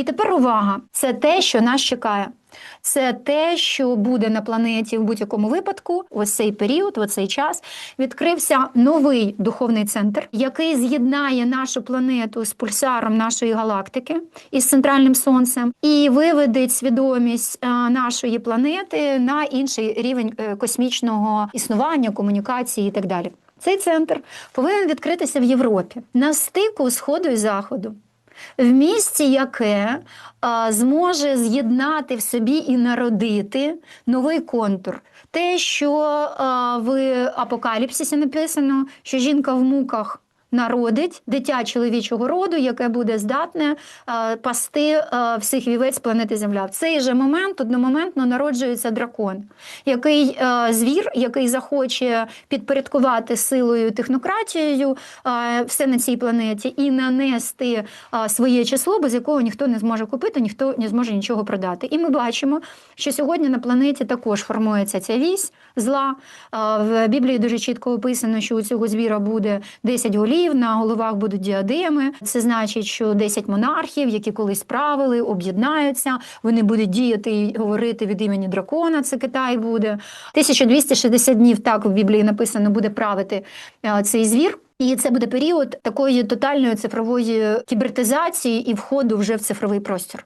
І тепер увага: це те, що нас чекає. Це те, що буде на планеті в будь-якому випадку. Ось цей період, ось цей час відкрився новий духовний центр, який з'єднає нашу планету з пульсаром нашої галактики із центральним сонцем, і виведе свідомість е, нашої планети на інший рівень е, космічного існування, комунікації і так далі. Цей центр повинен відкритися в Європі на стику сходу і заходу в місті, яке а, зможе з'єднати в собі і народити новий контур. Те, що а, в апокаліпсисі написано, що жінка в муках. Народить дитя чоловічого роду, яке буде здатне е, пасти е, всіх вівець планети Земля. В цей же момент одномоментно народжується дракон, який е, звір, який захоче підпорядкувати силою технократією все на цій планеті і нанести своє число, без якого ніхто не зможе купити, ніхто не зможе нічого продати. І ми бачимо, що сьогодні на планеті також формується ця вісь зла. В Біблії дуже чітко описано, що у цього звіра буде 10 голів, на головах будуть діадеми. Це значить, що 10 монархів, які колись правили, об'єднаються. Вони будуть діяти і говорити від імені дракона. Це Китай буде. 1260 днів так в Біблії написано буде правити е, цей звір. І це буде період такої тотальної цифрової кібертизації і входу вже в цифровий простір.